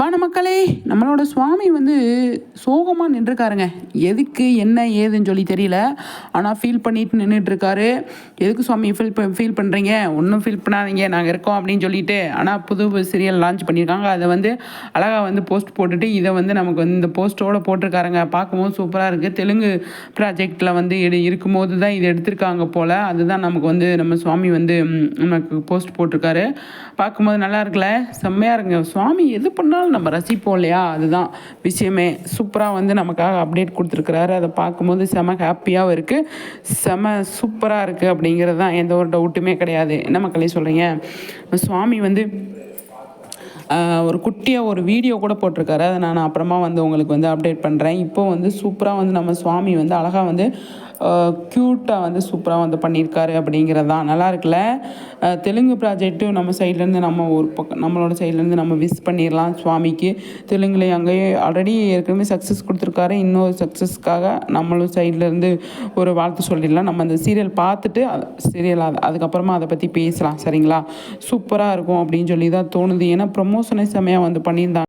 வான மக்களே நம்மளோட சுவாமி வந்து சோகமாக நின்றுருக்காருங்க. எதுக்கு என்ன ஏதுன்னு சொல்லி தெரியல. ஆனால் ஃபீல் பண்ணிட்டு நின்றுட்டுருக்காரு எதுக்கு சுவாமி ஃபீல் ஃபீல் பண்ணுறீங்க ஒன்றும் ஃபீல் பண்ணாதீங்க. நாங்கள் இருக்கோம் அப்படின்னு சொல்லிட்டு. ஆனால் புது சீரியல் லான்ச் பண்ணியிருக்காங்க அதை வந்து அழகாக வந்து போஸ்ட் போட்டுட்டு இதை வந்து நமக்கு வந்து இந்த போஸ்ட்டோடு போட்டிருக்காருங்க. பார்க்கும்போது சூப்பராக இருக்குது தெலுங்கு ப்ராஜெக்டில் வந்து எடு இருக்கும்போது தான் இது எடுத்திருக்காங்க போல். அதுதான் நமக்கு வந்து நம்ம சுவாமி வந்து நமக்கு போஸ்ட் போட்டிருக்காரு. பார்க்கும்போது நல்லா இருக்குல்ல? செம்மையாக இருக்குங்க. சுவாமி எது பண்ணாலும் நம்ம ரசிப்போம் இல்லையா? அதுதான் விஷயமே. சூப்பராக வந்து நமக்காக அப்டேட் கொடுத்துருக்குறாரு. அதை பார்க்கும்போது செம ஹாப்பியாகவும் இருக்குது செம சூப்பராக இருக்குது அப்படிங்கிறது தான் எந்த ஒரு டவுட்டுமே கிடையாது. என்ன மக்களே சொல்கிறீங்க சுவாமி வந்து ஒரு குட்டியாக ஒரு வீடியோ கூட போட்டிருக்காரு. அதை நான் அப்புறமா வந்து உங்களுக்கு வந்து அப்டேட் பண்ணுறேன் இப்போ வந்து சூப்பராக வந்து நம்ம சுவாமி வந்து அழகாக வந்து க்யூட்டாக வந்து சூப்பராக வந்து பண்ணியிருக்காரு அப்படிங்கிறது தான். நல்லா இருக்குல்ல? தெலுங்கு ப்ராஜெக்ட்டும் நம்ம சைட்லேருந்து நம்ம ஒரு பக்கம் நம்மளோட சைட்லேருந்து நம்ம விஷ் பண்ணிடலாம் சுவாமிக்கு. தெலுங்குல அங்கேயே ஆல்ரெடி ஏற்கனவே சக்ஸஸ் கொடுத்துருக்காரு. இன்னொரு சக்ஸஸ்க்காக நம்மளும் சைட்லேருந்து ஒரு வாழ்த்து சொல்லிடலாம். நம்ம அந்த சீரியல் பார்த்துட்டு சீரியல் அதுக்கப்புறமா அதை பற்றி பேசலாம். சரிங்களா? சூப்பராக இருக்கும் அப்படின்னு சொல்லி தான் தோணுது. ஏன்னா ப்ரொமோஷனே செம்மையாக வந்து பண்ணியிருந்தாங்க